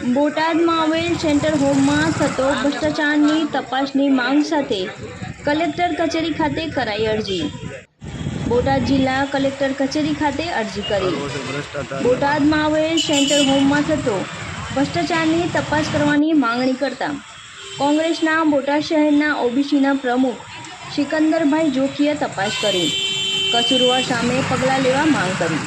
બોટાદમાં આવેલ સેન્ટર હોમમાં થતો ભ્રષ્ટાચારની તપાસની માંગ સાથે કલેક્ટર કચેરી ખાતે કરાઈ અરજી. બોટાદ જિલ્લા કલેક્ટર કચેરી ખાતે અરજી કરી. બોટાદમાં આવેલ સેન્ટર હોમમાં થતો ભ્રષ્ટાચારની તપાસ કરવાની માંગણી કરતા કોંગ્રેસના બોટાદ શહેરના ઓબીસીના પ્રમુખ સિકંદરભાઈ જોખીએ તપાસ કરી. કસૂરવાર સામે પગલાં લેવા માંગ કરી.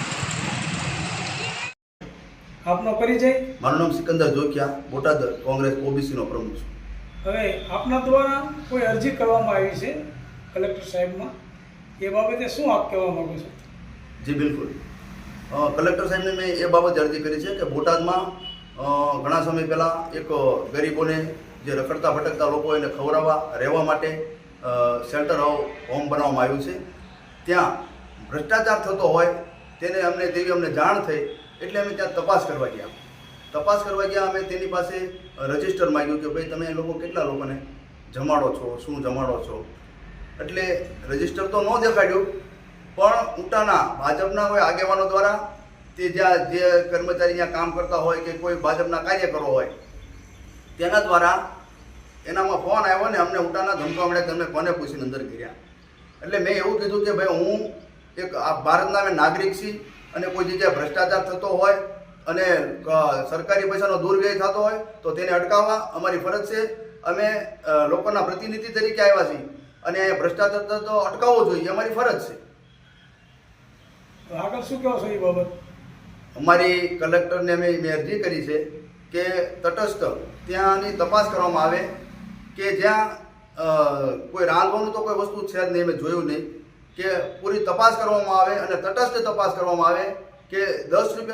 આપનો પરિચય? મારું નામ સિકંદર જોખિયા બોટાદ કોંગ્રેસ ઓબીસીનો પ્રમુખ છું. હવે આપના દ્વારા કોઈ અરજી કરવામાં આવી છે કલેક્ટર સાહેબમાં? એ બાબતે શું આપ કહેવા માંગો છો? જી બિલકુલ. કલેક્ટર સાહેબને મેં એ બાબતે અરજી કરી છે કે બોટાદમાં ઘણા સમય પહેલાં એક ગરીબોને જે રખડતા ભટકતા લોકો એને ખવડાવવા રહેવા માટે શેલ્ટર હોમ બનાવવામાં આવ્યું છે. ત્યાં ભ્રષ્ટાચાર થતો હોય તેને અમને તેવી અમને જાણ થઈ એટલે અમે ત્યાં તપાસ કરવા ગયા. તપાસ કરવા ગયા, અમે તેની પાસે રજિસ્ટર માંગ્યું કે ભાઈ તમે એ લોકો કેટલા લોકોને જમાડો છો, શું જમાડો છો? એટલે રજિસ્ટર તો ન દેખાડ્યું, પણ ઉટાના ભાજપના કોઈ આગેવાનો દ્વારા તે જ્યાં જે કર્મચારી ત્યાં કામ કરતા હોય કે કોઈ ભાજપના કાર્યકરો હોય, તેના દ્વારા એનામાં ફોન આવ્યો ને અમને ઉટાના ધમકા મળ્યા તમને કોને પૂછીને અંદર કર્યા. એટલે મેં એવું કીધું કે ભાઈ હું એક આ ભારતના અમે નાગરિક છીએ અને કોઈ જગ્યાએ ભ્રષ્ટાચાર થતો હોય અને સરકારી પૈસાનો દુર્વ્યય થતો હોય તો તેને અટકાવવા અમારી ફરજ છે. અમે લોકોના પ્રતિનિધિ તરીકે આવ્યા છીએ અને ભ્રષ્ટાચાર થતો અટકાવવો જોઈએ અમારી ફરજ છે. આગળ શું કહો છો એ બાબત? અમારી કલેક્ટરને અમે મેં અરજી કરી છે કે તટસ્થ ત્યાંની તપાસ કરવામાં આવે કે જ્યાં કોઈ રાંધવાનું તો કોઈ વસ્તુ છે જ નહીં મેં જોયું નહીં. કે પૂરી તપાસ કરવામાં આવે અને તટસ્થ તપાસ કરવામાં આવે કે દસ રૂપિયા